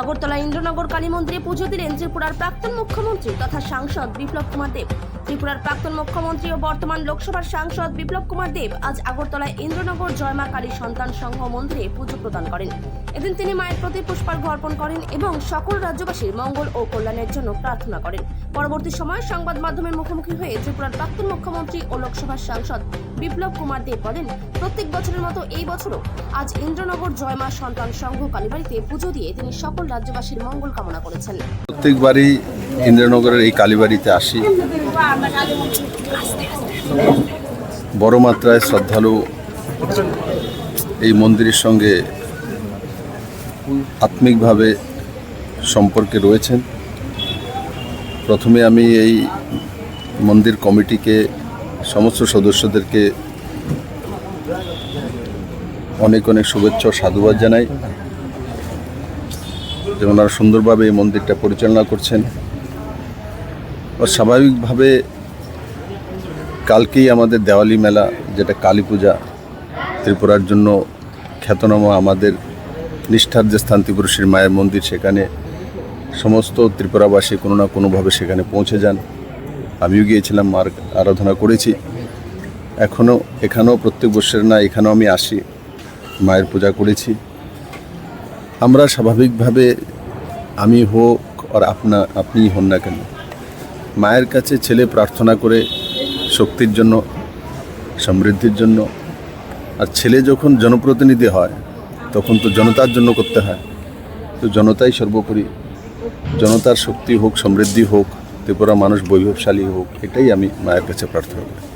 আগরতলা ইন্দ্রনগর কালী মন্দিরে পুজো দিলেন ত্রিপুরার প্রাক্তন মুখ্যমন্ত্রী তথা সাংসদ বিপ্লব কুমার দেব। ত্রিপুরার প্রাক্তন মুখ্যমন্ত্রী ও বর্তমান লোকসভার সাংসদ বিপ্লব কুমার দেব আজ আগরতলায় ইন্দ্রনগর জয়মা কালী সন্তান সংঘ মন্দিরে পুজো প্রদান করেন। এদিন তিনি মায়ের প্রতি পুষ্পার্ঘ্য অর্পণ করেন এবং সকল রাজ্যবাসীর মঙ্গল ও কল্যাণের জন্য প্রার্থনা করেন। পরবর্তী সময়ে সংবাদ মাধ্যমের মুখোমুখি হয়ে ত্রিপুরার প্রাক্তন মুখ্যমন্ত্রী ও লোকসভার সাংসদ বিপ্লব কুমার দেব বলেন, প্রত্যেক বছরের মতো এই বছরও আজ ইন্দ্রনগর জয়মা সন্তান সংঘ কালীবাড়িতে পুজো দিয়ে তিনি সকল রাজ্যবাসীর মঙ্গল কামনা করেছেন। প্রত্যেকবারই ইন্দ্রনগরের এই কালীবাড়িতে আসি। বড় মাত্রায় শ্রদ্ধালু এই মন্দিরের সঙ্গে আত্মিকভাবে সম্পর্কে রয়েছেন। প্রথমে আমি এই মন্দির কমিটিকে, সমস্ত সদস্যদেরকে অনেক অনেক শুভেচ্ছা সাধুবাদ জানাই যে ওনারা সুন্দরভাবে এই মন্দিরটা পরিচালনা করছেন। স্বাভাবিকভাবে কালকেই আমাদের দেওয়ালি মেলা, যেটা কালী পূজা, ত্রিপুরার জন্য খ্যাতনামা আমাদের নিষ্ঠার যে স্থান ত্রিপুরুষের মায়ের মন্দির, সেখানে সমস্ত ত্রিপুরাবাসী কোনো না কোনোভাবে সেখানে পৌঁছে যান। আমিও গিয়েছিলাম, মার আরাধনা করেছি। এখনও, এখানেও প্রত্যেক বছরের না, এখানেও আমি আসি, মায়ের পূজা করেছি। আমরা স্বাভাবিকভাবে আমি হোক আর আপনা, আপনিই হন না কেন মায়ের কাছে ছেলে প্রার্থনা করে শক্তির জন্য, সমৃদ্ধির জন্য। আর ছেলে যখন জনপ্রতিনিধি হয়, তখন তো জনতার জন্য করতে হয়। তো জনতাই সর্বোপরি, জনতার শক্তি হোক, সমৃদ্ধি হোক ত্রিপুরা মানুষ বৈভবশালী হোক, এটাই আমি মায়ের কাছে প্রার্থনা করি।